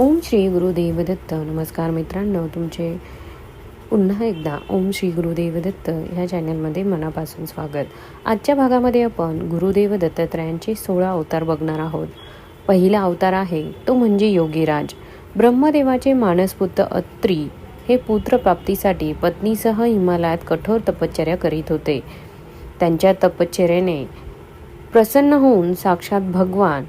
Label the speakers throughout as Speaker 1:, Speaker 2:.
Speaker 1: ओम श्री गुरुदेव दत्त नमस्कार मित्रांनो तुमचे पुन्हा एकदा ओम श्री गुरुदेव दत्त ह्या चॅनलमध्ये मनापासून स्वागत. आजच्या भागामध्ये आपण गुरुदेव दत्तात्रयांचे सोळा अवतार बघणार आहोत. पहिला अवतार आहे तो म्हणजे योगीराज. ब्रह्मदेवाचे मानसपुत्र अत्री हे पुत्रप्राप्तीसाठी पत्नीसह हिमालयात कठोर तपश्चर्या करीत होते. त्यांच्या तपश्चर्याने प्रसन्न होऊन साक्षात भगवान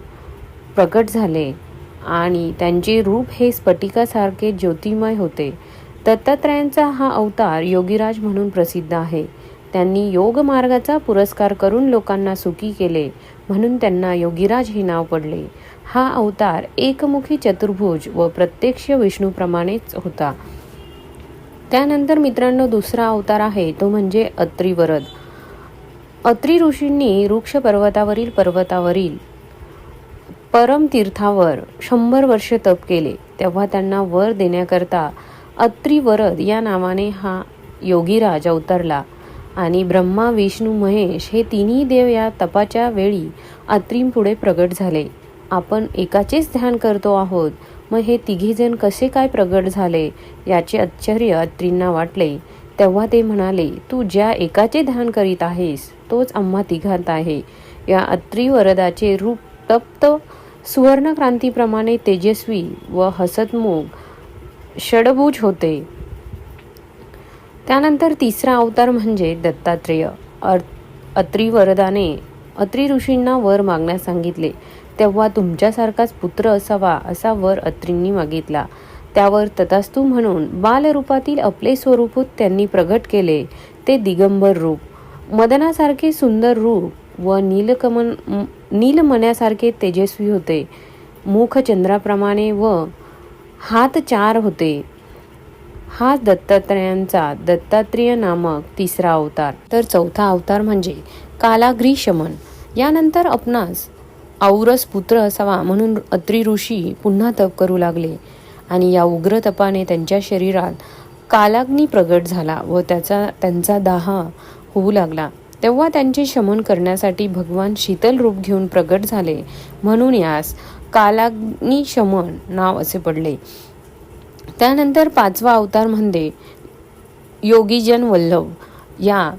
Speaker 1: प्रकट झाले. आणि त्यांचे रूप हे स्फटिकासारखे ज्योतिमय होते. दत्तात्रयांचा हा अवतार योगीराज म्हणून प्रसिद्ध आहे. त्यांनी योग मार्गाचा पुरस्कार करून लोकांना सुखी केले म्हणून त्यांना योगीराज हे नाव पडले. हा अवतार एकमुखी चतुर्भुज व प्रत्यक्ष विष्णूप्रमाणेच होता. त्यानंतर मित्रांनो दुसरा अवतार आहे तो म्हणजे अत्रिवरद. अत्री ऋषींनी वृक्ष पर्वतावरील पर्वतावरील परमतीर्थावर शंभर वर्ष तप केले तेव्हा त्यांना वर देण्याकरता अत्रिवरद या नावाने हा योगीराज अवतरला आणि ब्रह्मा विष्णू महेश हे तिन्ही देव या तपाच्या वेळी अत्रींपुढे प्रगट झाले. आपण एकाचेच ध्यान करतो आहोत मग हे तिघीजण कसे काय प्रगट झाले याचे आश्चर्य अत्रींना वाटले. तेव्हा ते म्हणाले तू ज्या एकाचे ध्यान करीत आहेस तोच आम्हा तिघात आहे. या अत्रिवरदाचे रूप तप्त सुवर्णक्रांतीप्रमाणे तेजस्वी व हसतमुख षडभुज होते. त्यानंतर तिसरा अवतार म्हणजे दत्तात्रेय. अत्रिवरदाने अत्री ऋषींना वर मागण्यास सांगितले. तेव्हा तुमच्यासारखाच पुत्र असावा असा वर अत्रींनी मागितला. त्यावर तथास्तू म्हणून बालरूपातील आपले स्वरूप त्यांनी प्रगट केले. ते दिगंबर रूप. मदनासारखे सुंदर रूप व नीलकमन नीलमण्यासारखे तेजस्वी होते. मुख चंद्राप्रमाणे व हात चार होते. हा दत्तात्रयांचा दत्तात्रेय नामक तिसरा अवतार. तर चौथा अवतार म्हणजे कालाग्री शमन यानंतर आपणास औरस पुत्र असावा म्हणून अत्री ऋषी पुन्हा तप करू लागले. आणि या उग्र तपाने त्यांच्या शरीरात कालाग्नी प्रगट झाला व त्याचा त्यांचा दाह होऊ लागला. तेव्हा त्यांचे शमन करण्यासाठी भगवान शीतल रूप घेऊन प्रगट झाले. म्हणून यास कालाग्नी शमन नाव असे पडले. त्यानंतर पाचवा अवतार म्हणजे योगीजन वल्लभ. या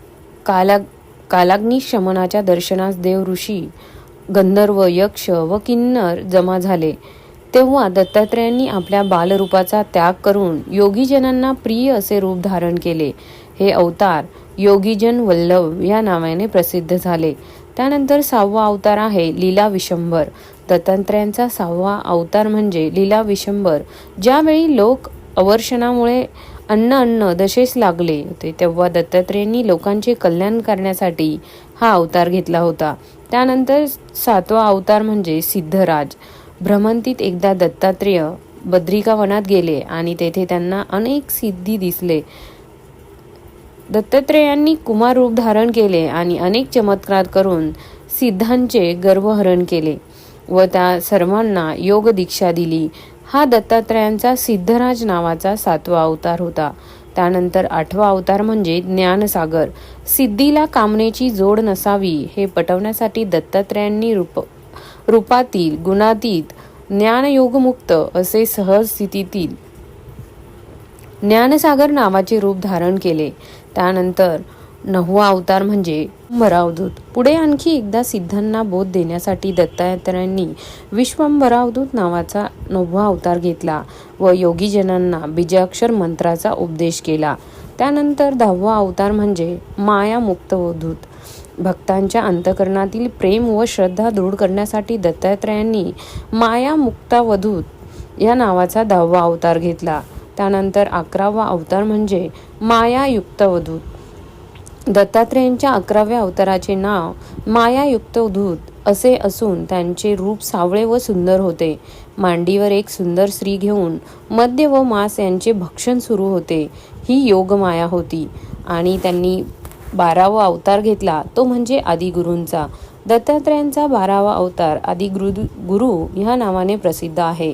Speaker 1: काला कालाग्नी शमनाच्या दर्शनास देव ऋषी गंधर्व यक्ष व किन्नर जमा झाले. तेव्हा दत्तात्रयांनी आपल्या बालरूपाचा त्याग करून योगीजनांना प्रिय असे रूप धारण केले. हे अवतार योगीजन वल्लभ या नावाने प्रसिद्ध झाले. त्यानंतर सहावा अवतार आहे लीला विशंभर. दत्तात्रयांचा सहावा अवतार म्हणजे लीला विशंभर. ज्यावेळी लोक अवर्षणामुळे अन्न अन्न दशेस लागले होते तेव्हा दत्तात्रेयांनी लोकांचे कल्याण करण्यासाठी हा अवतार घेतला होता. त्यानंतर सातवा अवतार म्हणजे सिद्धराज. भ्रमंतीत एकदा दत्तात्रेय बद्रिका वनात गेले आणि तेथे त्यांना अनेक सिद्धी दिसले. दत्तात्रेयांनी कुमार रूप धारण केले आणि अनेक चमत्कार करून सिद्धांचे गर्वहरण केले व त्या सर्वांना योग दीक्षा दिली. हा दत्तात्रयांचा सिद्धराज नावाचा सातवा अवतार होता. त्यानंतर आठवा अवतार म्हणजे ज्ञानसागर. सिद्धीला कामनेची जोड नसावी हे पटवण्यासाठी दत्तात्रयांनी रूप रूपातील गुणातीत ज्ञानयोगमुक्त असे सहज स्थितीतील ज्ञानसागर नावाचे रूप धारण केले. त्यानंतर नववा अवतार म्हणजे कुंभरावधूत पुढे आणखी एकदा सिद्धांना बोध देण्यासाठी दत्तात्रयांनी विश्वंभरावधूत नावाचा नववा अवतार घेतला व योगीजनांना बीजाक्षर मंत्राचा उपदेश केला. त्यानंतर दहावा अवतार म्हणजे माया मुक्तवधूत भक्तांच्या अंतकरणातील प्रेम व श्रद्धा दृढ करण्यासाठी दत्तात्रयांनी माया मुक्तावधूत या नावाचा दहावा अवतार घेतला. त्यानंतर अकरावा अवतार म्हणजे मायायुक्त वधूत दत्तात्रेयांच्या अकराव्या अवताराचे नाव मायायुक्त धूत असे असून त्यांचे रूप सावळे व सुंदर होते. मांडीवर एक सुंदर स्त्री घेऊन मद्य व मांस यांचे भक्षण सुरू होते. ही योगमाया होती आणि त्यांनी बारावा अवतार घेतला. तो म्हणजे आदिगुरूंचा. दत्तात्रेयांचा बारावा अवतार आदिगुरु गुरु ह्या नावाने प्रसिद्ध आहे.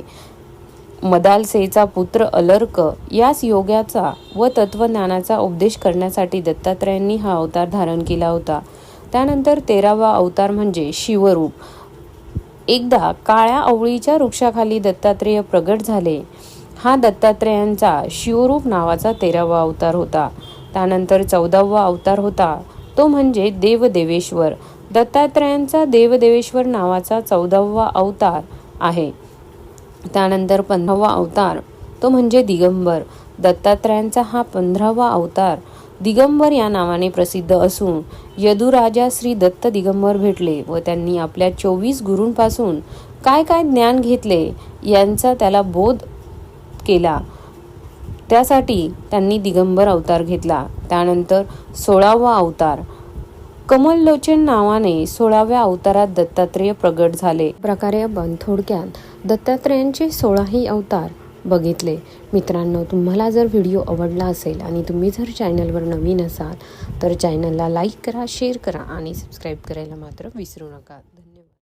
Speaker 1: मदालसेचा पुत्र अलर्क यास योगाचा व तत्वज्ञानाचा उपदेश करण्यासाठी दत्तात्रयांनी हा अवतार धारण केला होता. त्यानंतर तेरावा अवतार म्हणजे शिवरूप. एकदा काळ्या आवळीच्या वृक्षाखाली दत्तात्रेय प्रगट झाले. हा दत्तात्रेयांचा शिवरूप नावाचा तेरावा अवतार होता. त्यानंतर चौदावा अवतार होता. तो म्हणजे देवदेवेश्वर. दत्तात्रेयांचा देवदेवेश्वर नावाचा चौदावा अवतार आहे. त्यानंतर पंधरावा अवतार तो म्हणजे दिगंबर. दत्तात्रयांचा हा पंधरावा अवतार दिगंबर या नावाने प्रसिद्ध असून यदुराजा श्री दत्त दिगंबर भेटले व त्यांनी आपल्या चोवीस गुरूंपासून काय काय ज्ञान घेतले यांचा त्याला बोध केला. त्यासाठी त्यांनी दिगंबर अवतार घेतला. त्यानंतर सोळावा अवतार कमललोचन नावाने सोळाव्या अवतारात दत्तात्रेय प्रगट झाले. प्रकारे आपण थोडक्यात दत्तात्रेयांचे सोळाही अवतार बघितले. मित्रांनो तुम्हाला जर व्हिडिओ आवडला असेल आणि तुम्ही जर चॅनलवर नवीन असाल तर चॅनलला लाईक करा शेअर करा आणि सबस्क्राईब करायला मात्र विसरू नका.